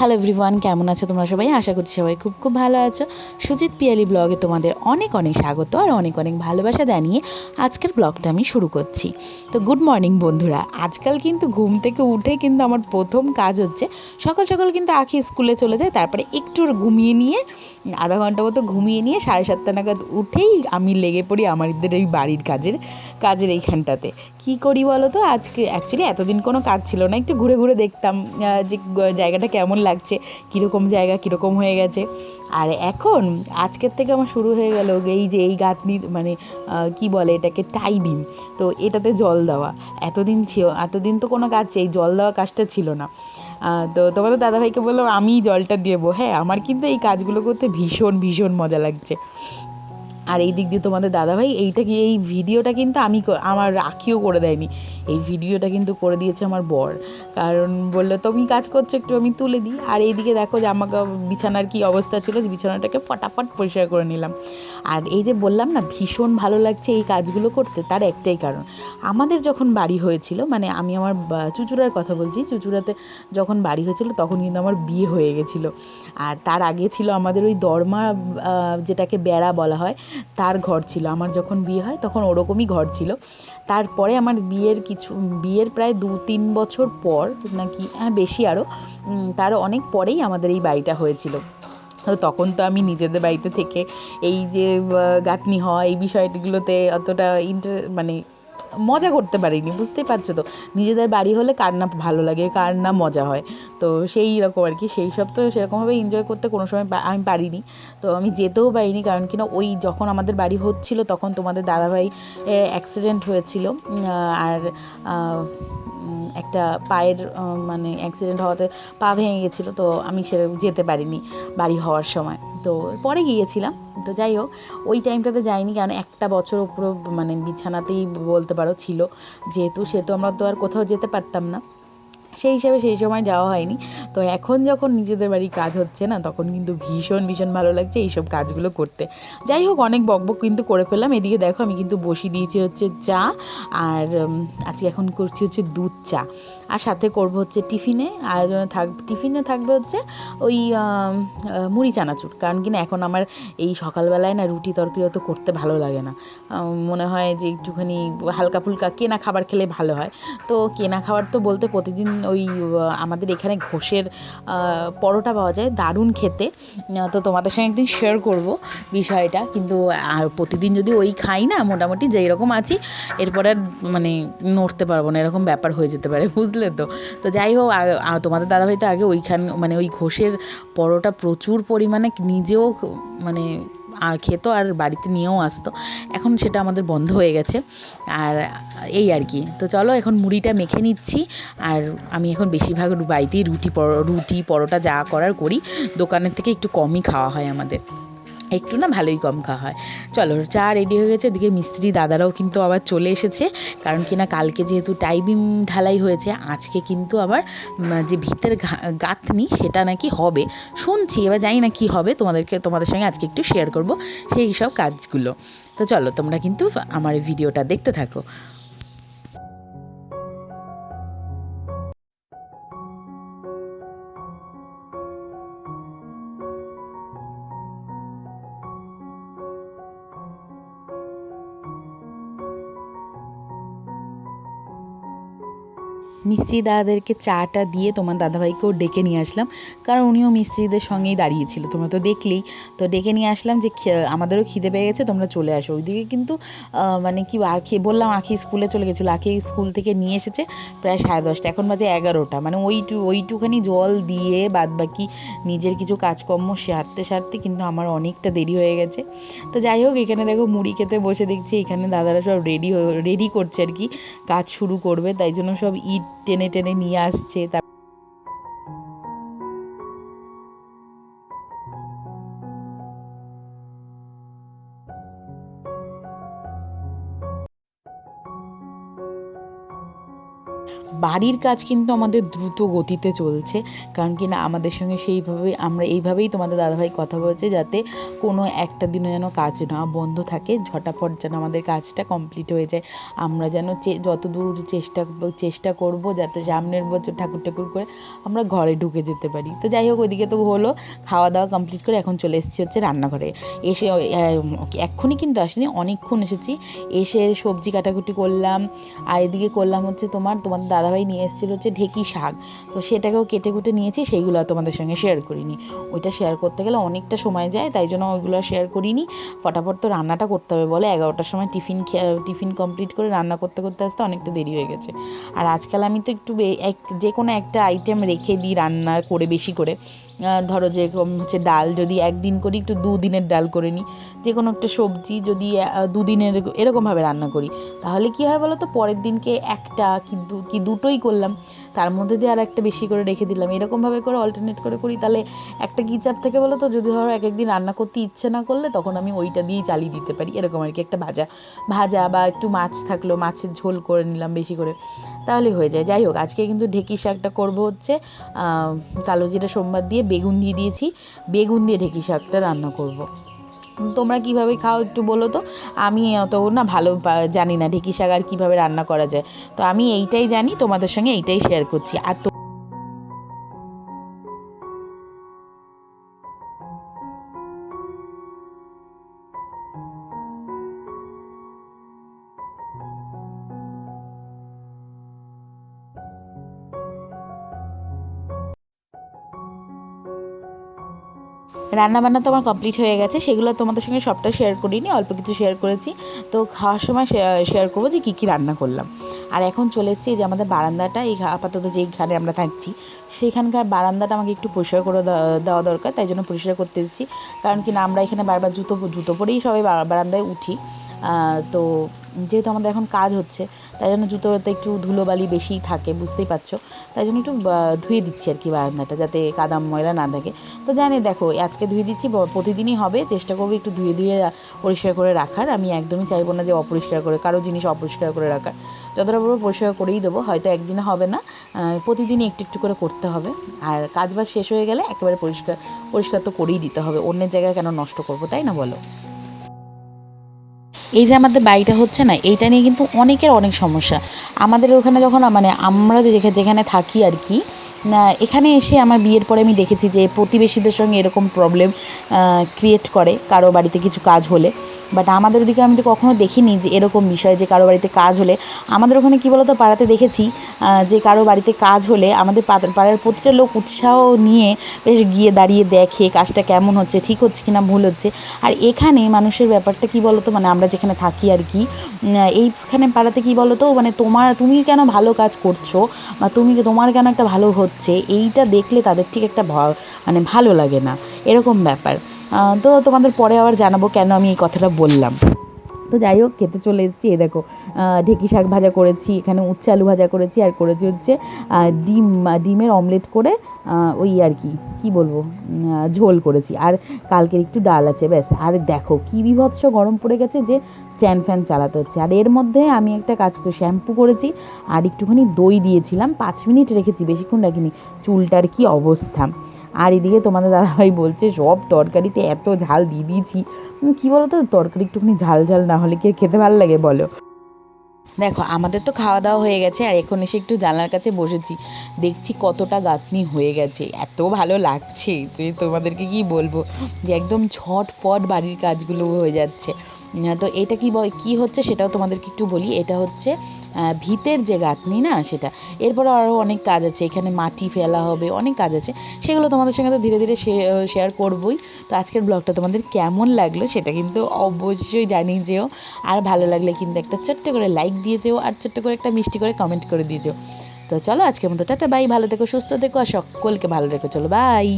Hello everyone কেমন আছো তোমরা সবাই? আশা করছি সবাই খুব খুব ভালো আছো। সুজিত পিয়ালি ব্লগে তোমাদের অনেক অনেক স্বাগত আর অনেক অনেক ভালোবাসা জানিয়ে আজকের ব্লগটা আমি শুরু করছি। তো গুড মর্নিং বন্ধুরা, আজকাল কিন্তু ঘুম থেকে উঠে কিন্তু আমার প্রথম কাজ হচ্ছে সকাল সকাল কিন্তু আখি স্কুলে চলে যায়, তারপরে একটু ঘুমিয়ে নিয়ে, আধা ঘণ্টা মতো ঘুমিয়ে নিয়ে সাড়ে সাতটা নাগাদ উঠেই আমি লেগে পড়ি আমাদের এই বাড়ির কাজের কাজের এইখানটাতে। কি করি বলো তো? আজকে অ্যাকচুয়ালি এতদিন কোনো কাজ ছিল না, একটু ঘুরে ঘুরে দেখতাম যে, জায়গাটা কেমন লাগছে, কীরকম জায়গা, কীরকম হয়ে গেছে। আর এখন, আজকের থেকে আমার শুরু হয়ে গেল এই যে এই গাঁথনি মানে কি বলে এটাকে টাইবিম তো এটাতে জল দেওয়া। এতদিন ছিল, এতদিন তো কোনো কাজ এই জল দেওয়া কাজটা ছিল না। তো তোমাদের দাদাভাইকে বললাম আমি জলটা দেবো। হ্যাঁ আমার কিন্তু এই কাজগুলো করতে ভীষণ ভীষণ মজা লাগছে। আর এই দিক দিয়ে তোমাদের দাদাভাই, এইটা কি এই ভিডিওটা কিন্তু আমি আমার রাখিও করে দেয়নি। এই ভিডিওটা কিন্তু করে দিয়েছে আমার বর। কারণ বলল, তুমি কাজ করছ একটু, আমি তুলে দিই। আর এইদিকে দেখো যে আমাকে বিছানার কি অবস্থা ছিল, যে বিছানাটাকে ফটাফট পরিষ্কার করে নিলাম। আর এই যে বললাম না, ভীষণ ভালো লাগছে এই কাজগুলো করতে, তার একটাই কারণ। আমাদের যখন বাড়ি হয়েছিল মানে আমি আমার চুচুড়ার কথা বলছি, চুচুড়াতে যখন বাড়ি হয়েছিল, তখন কিন্তু আমার বিয়ে হয়ে গেছিল। আর তার আগে ছিল আমাদের ওই দরমা যেটাকে বেড়া বলা হয় তার ঘর ছিল। আমার যখন বিয়ে হয় তখন ওরকমই ঘর ছিল। তারপরে আমার বিয়ের কিছু, বিয়ের প্রায় দু তিন বছর পর নাকি হ্যাঁ বেশি আরও তার অনেক পরেই আমাদের এই বাড়িটা হয়েছিল। তো তখন তো আমি নিজেদের বাড়িতে থেকে এই যে গাঁথনি হয় এই বিষয়গুলোতে অতটা ইন্টার মানে মজা করতে পারিনি, বুঝতেই পারছ তো? নিজেদের বাড়ি হলে কার না ভালো লাগে, কার না মজা হয়। তো সেই রকম আর কি, সেই সব তো সেরকমভাবে এনজয় করতে কোনো সময় আমি পারিনি। তো আমি যেতেও পারিনি, কারণ কিনা ওই যখন আমাদের বাড়ি হচ্ছিল তখন তোমাদের দাদাভাই অ্যাক্সিডেন্ট হয়েছিল। আর একটা পায়ের মানে অ্যাক্সিডেন্ট হওয়াতে পা ভেঙে গেছিল, তো আমি সে যেতে পারিনি বাড়ি হওয়ার সময়। তো পরে গিয়েছিলাম। তো যাই হোক, ওই টাইমটাতে যাইনি কারণ একটা বছর পুরো মানে বিছানাতেই বলতে পারো ছিল। যেহেতু সে তো আমরা তো আর কোথাও যেতে পারতাম না। সেই হিসাবে সেই সময় যাওয়া হয়নি। তো এখন যখন নিজেদের বাড়ি কাজ হচ্ছে না, তখন কিন্তু ভীষণ ভীষণ ভালো লাগছে এইসব কাজগুলো করতে। যাই হোক, অনেক বকবক কিন্তু করে ফেললাম। এদিকে দেখো, আমি কিন্তু বসিয়ে দিয়েছি হচ্ছে চা আর আজকে এখন করছি হচ্ছে দুধ চা। আর সাথে করব হচ্ছে টিফিনে আয়োজনে থাক, টিফিনে থাকবে হচ্ছে ওই মুড়ি চানাচুর। কারণ কিনা এখন আমার এই সকালবেলায় না রুটি তরকারি অত করতে ভালো লাগে না। মনে হয় যে একটুখানি হালকা ফুলকা কেনা খাবার খেলে ভালো হয়। তো কেনা খাবার তো বলতে প্রতিদিন ওই আমাদের এখানে ঘোষের পরোটা পাওয়া যায় দারুণ খেতে। তো তোমাদের সঙ্গে একদিন শেয়ার করব বিষয়টা। কিন্তু, আর প্রতিদিন যদি ওই খাই না, মোটামুটি যেই রকম আছি, এরপরে আর মানে নড়তে পারব না, এরকম ব্যাপার হয়ে যেতে পারে, বুঝলে তো? তো যাই হোক তোমাদের দাদাভাই তো আগে ওইখান মানে ওই ঘোষের পরোটা প্রচুর পরিমাণে নিজেও মানে খেত আর বাড়িতে নিয়েও আসতো। এখন সেটা আমাদের বন্ধ হয়ে গেছে। আর এই আর কি। তো চলো এখন মুড়িটা মেখে নিচ্ছি। আর আমি এখন বেশিরভাগ বাড়িতেই রুটি পরো- রুটি, পরোটা যা করার করি। দোকানের থেকে একটু কমই খাওয়া হয় আমাদের। একটু না ভালোই কম খাওয়া হয়। চলো, চা রেডি হয়ে গেছে। ওদিকে মিস্ত্রি দাদারাও কিন্তু আবার চলে এসেছে। কারণ কি না, কালকে যেহেতু টাইবিম ঢালাই হয়েছে, আজকে কিন্তু আবার যে ভিতের গাঁথনি, সেটা নাকি হবে। শুনছি, এবার জানি না কি হবে। তোমাদেরকে, তোমাদের সঙ্গে আজকে একটু শেয়ার করব সেই সব কাজগুলো। তো চলো, তোমরা কিন্তু আমার ভিডিওটা দেখতে থাকো। মিস্ত্রি দাদাদেরকে চাটা দিয়ে তোমার দাদাভাইকেও ডেকে নিয়ে আসলাম। কারণ উনিও মিস্ত্রিদের সঙ্গেই দাঁড়িয়েছিল। তোমরা তো দেখলেই। তো ডেকে নিয়ে আসলাম যে আমাদেরও খিদে পেয়ে গেছে, তোমরা চলে আসো। ওইদিকে কিন্তু মানে কি আখি বললাম আখি স্কুলে চলে গেছিল। আখি স্কুল থেকে নিয়ে এসেছে প্রায় সাড়ে দশটা। এখন বাজে এগারোটা। মানে ওইটু, ওইটুখানি জল দিয়ে বাদ বাকি নিজের কিছু কাজকর্ম সারতে সারতে কিন্তু আমার অনেকটা দেরি হয়ে গেছে। তো যাই হোক, এখানে দেখো মুড়ি খেতে বসে দেখছি। এখানে দাদারা সব রেডি রেডি করছে আর কি। কাজ শুরু করবে। তাই জন্য সব ইট টেনে টেনে নিয়ে আসছে তার বাড়ির কাজ কিন্তু আমাদের দ্রুত গতিতে চলছে। কারণ কি না, আমাদের সঙ্গে সেইভাবে আমরা এইভাবেই তোমাদের দাদাভাই কথা বলছে যাতে কোনো একটা দিনও যেন কাজ না বন্ধ থাকে, ঝটাপট যেন আমাদের কাজটা কমপ্লিট হয়ে যায়। আমরা যেন চে- যতদূর চেষ্টা চেষ্টা করব যাতে সামনের বছর ঠাকুর ঠাকুর করে আমরা ঘরে ঢুকে যেতে পারি। তো যাই হোক, ওইদিকে তো হলো খাওয়া দাওয়া কমপ্লিট করে এখন চলে এসেছি হচ্ছে রান্নাঘরে। এসে এক্ষুনি কিন্তু আসিনি, অনেকক্ষণ এসেছি। এসে সবজি কাটাকুটি করলাম, আর এদিকে করলাম হচ্ছে তোমার তোমার তোমাদের দাদাভাই নিয়ে এসেছিল হচ্ছে ঢেকি শাক। তো সেটাকেও কেটে কুটে নিয়েছি, সেইগুলো তোমাদের সঙ্গে শেয়ার করিনি। ওইটা শেয়ার করতে গেলে অনেকটা সময় যায়, তাই জন্য ওইগুলো শেয়ার করিনি। ফটাফট তো রান্নাটা করতে হবে বলে এগারোটার সময় টিফিন টিফিন কমপ্লিট করে রান্না করতে করতে আসতে অনেকটা দেরি হয়ে গেছে। আর আজকাল আমি তো একটু এক যে কোনো একটা আইটেম রেখে দিই রান্না করে বেশি করে। ধরো যে হচ্ছে ডাল যদি একদিন করি, একটু দুদিনের ডাল করে নিই। যে কোনো একটা সবজি যদি দুদিনের এরকমভাবে রান্না করি। তাহলে কী হয় বলো তো পরের দিনকে একটা কি কি দুটোই করলাম। তার মধ্যে দিয়ে আর একটা বেশি করে রেখে দিলাম। এরকমভাবে করে অল্টারনেট করে করি, তাহলে একটা কিচাপ থেকে বলো তো যদি ধরো এক একদিন রান্না করতে ইচ্ছে না করলে তখন আমি ওইটা দিয়েই চালিয়ে দিতে পারি। এরকম আর কি একটা ভাজা ভাজা বা একটু মাছ থাকল, মাছের ঝোল করে নিলাম বেশি করে, তাহলে হয়ে যায়। যাই হোক, আজকে কিন্তু ঢেকি শাকটা করব হচ্ছে কালো জিরা সোমবার দিয়ে বেগুন দিয়ে দিয়েছি। বেগুন দিয়ে ঢেকি শাকটা রান্না করব। তোমরা কীভাবে খাও একটু বলো তো? আমি অত না ভালো জানি না ঢেঁকি শাক আর কীভাবে রান্না করা যায়। তো আমি এইটাই জানি, তোমাদের সঙ্গে এইটাই শেয়ার করছি। আর তো রান্না বান্না তো আমার কমপ্লিট হয়ে গেছে, সেগুলো তোমাদের সঙ্গে সবটা শেয়ার করিনি, অল্প কিছু শেয়ার করেছি। তো খাওয়ার সময় শেয়ার করব যে কী কী রান্না করলাম। আর এখন চলে এসেছি যে আমাদের বারান্দাটা, এই আপাতত যেইখানে আমরা থাকছি, সেখানকার বারান্দাটা আমাকে একটু পরিষ্কার করে দেওয়া দরকার, তাই জন্য পরিষ্কার করতে এসেছি। কারণ কি না, আমরা এখানে বারবার জুতো জুতো পরেই সবাই বারান্দায় উঠি। তো যেহেতু আমাদের এখন কাজ হচ্ছে, তাই জন্য জুতোতে একটু ধুলোবালি বেশিই থাকে, বুঝতেই পারছ? তাই জন্য একটু ধুয়ে দিচ্ছি আর কি বারান্দাটা, যাতে কাদাম ময়লা না থাকে। তো জানি, দেখো আজকে ধুয়ে দিচ্ছি প্রতিদিনই হবে, চেষ্টা করব একটু ধুয়ে ধুয়ে পরিষ্কার করে রাখার। আমি একদমই চাইব না যে অপরিষ্কার করে, কারও জিনিস অপরিষ্কার করে রাখার। যতটা বড় পরিষ্কার করেই দেবো, হয়তো একদিনে হবে না প্রতিদিনই একটু একটু করে করতে হবে। আর কাজ বাজ শেষ হয়ে গেলে একেবারে পরিষ্কার পরিষ্কার তো করেই দিতে হবে, অন্যের জায়গায় কেন নষ্ট করব, তাই না বলো? এই যে আমাদের বাড়িটা হচ্ছে না, এইটা নিয়ে কিন্তু অনেকের অনেক সমস্যা। আমাদের ওখানে যখন মানে আমরা যেখানে থাকি আর কি এখানে এসে আমার বিয়ের পরে আমি দেখেছি যে প্রতিবেশীদের সঙ্গে এরকম প্রবলেম ক্রিয়েট করে কারও বাড়িতে কিছু কাজ হলে। বাট আমাদের ওদিকে আমি তো কখনো দেখিনি যে এরকম বিষয় যে কারও বাড়িতে কাজ হলে। আমাদের ওখানে কী বলতো, পাড়াতে দেখেছি যে কারও বাড়িতে কাজ হলে আমাদের পাড়ার প্রতিটা লোক উৎসাহ নিয়ে বেশ গিয়ে দাঁড়িয়ে দেখে কাজটা কেমন হচ্ছে, ঠিক হচ্ছে কি না ভুল হচ্ছে। আর এখানে মানুষের ব্যাপারটা কি বলতো মানে আমরা যেখানে থাকি আর কি এইখানে পাড়াতে কি বলতো মানে তোমার, তুমি কেন ভালো কাজ করছ, বা তুমি তোমার কেন একটা ভালো হচ্ছে, এইটা দেখলে তাদের ঠিক একটা মানে ভালো লাগে না। এরকম ব্যাপার। তো তোমাদের পরে আবার জানাব কেন আমি এই কথাটা বললাম। তো যাই হোক, খেতে চলে এসেছি এ দেখো ঢেঁকি শাক ভাজা করেছি, এখানে উচ্ছে আলু ভাজা করেছি, আর করেছি হচ্ছে ডিম ডিমের অমলেট করে ওই আর কি কি বলব ঝোল করেছি। আর কালকের একটু ডাল আছে, ব্যাস। আর দেখো, কি বিভৎস গরম পড়ে গেছে যে স্ট্যান্ড ফ্যান চালাতে হচ্ছে। আর এর মধ্যে আমি একটা কাজ করে, শ্যাম্পু করেছি, আর একটুখানি দই দিয়েছিলাম, পাঁচ মিনিট রেখেছি, বেশিক্ষণ রাখিনি। চুলটার কি অবস্থা। আর এদিকে তোমাদের দাদাভাই বলছে, সব তরকারিতে এত ঝাল দিয়ে দিয়েছি। কী বলো তো তরকারি একটুখানি ঝাল ঝাল না হলে কি খেতে ভালো লাগে, বলো? দেখো, আমাদের তো খাওয়া দাওয়া হয়ে গেছে, আর এখন এসে একটু জানলার কাছে বসেছি। দেখছি কতটা গাঁথনি হয়ে গেছে, এত ভালো লাগছে। যে তোমাদেরকে কি বলব? যে একদম ঝটপট বাড়ির কাজগুলো হয়ে যাচ্ছে। তো এটা কি কি হচ্ছে সেটাও তোমাদেরকে একটু বলি। এটা হচ্ছে ভিতের যে গাঁথনি না সেটা। এরপরে আরও অনেক কাজ আছে। এখানে মাটি ফেলা হবে, অনেক কাজ আছে। সেগুলো তোমাদের সঙ্গে তো ধীরে ধীরে শেয়ার করবই। তো আজকের ব্লগটা তোমাদের কেমন লাগল সেটা কিন্তু অবশ্যই জানিয়ে যেও। আর ভালো লাগলে কিন্তু একটা ছোট্ট করে লাইক দিয়ে যেও আর ছোট্ট করে একটা মিষ্টি করে কমেন্ট করে দিয়ে যেও। তো চলো আজকের মতো, টাটা বাই ভালো থেকো, সুস্থ থেকো আর সকলকে ভালো রেখো। চলো বাই